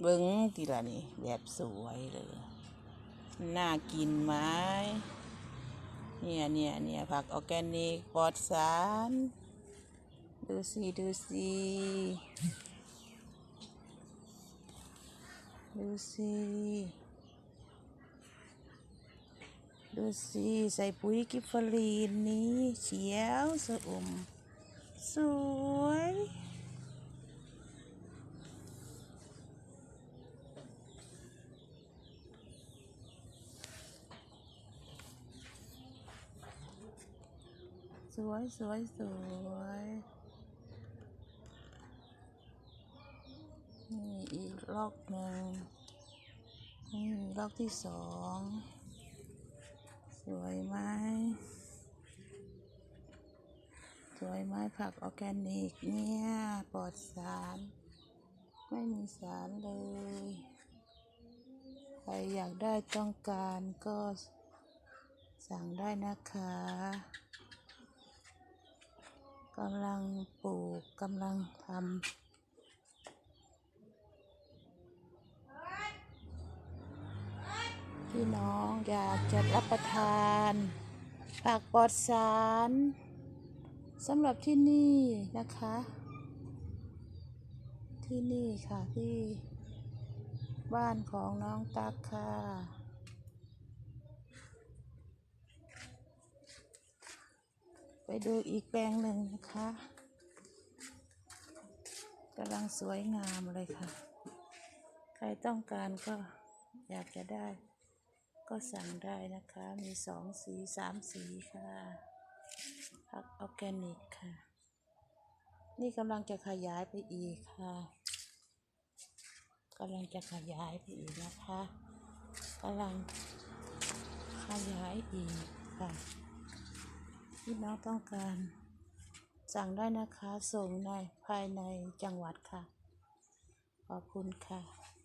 เบิ้งทีละนี่ แบบสวยเลย น่ากินไหมเนี่ยเนี่ยเนี่ยผักออร์แกนิกปลอดสาร ดูสิดูสิดูสิดูสิใส่ปุ๋ยกิฟเฟอรีนนี้เขียวสะอมสวย วยสวยสวยนี่อีกลอกหนึ่งนี่ลอกที่สองสวยไหมสวยไหมผักออแกนิกเนี่ย ปลอดสาร ไม่มีสารเลย ใครอยากได้ต้องการก็สั่งได้นะคะ กำลังปลูกกำลังทำพี่น้องอยากจะรับประทานผักปลอดสารสำหรับที่นี่นะคะ ที่นี่ค่ะที่บ้านของน้องตักค่ะ ไปดูอีกแปลงหนึ่งนะคะกำลังสวยงามเลยค่ะ ใครต้องการก็อยากจะได้ ก็สั่งได้นะคะ มีสองสีสามสีค่ะ ผักออร์แกนิกค่ะ นี่กำลังจะขยายไปอีกค่ะกำลังจะขยายไปอีกนะคะกำลังขยายอีกค่ะ ที่น้องต้องการ สั่งได้นะคะ ส่งในภายในจังหวัดค่ะ ขอบคุณค่ะ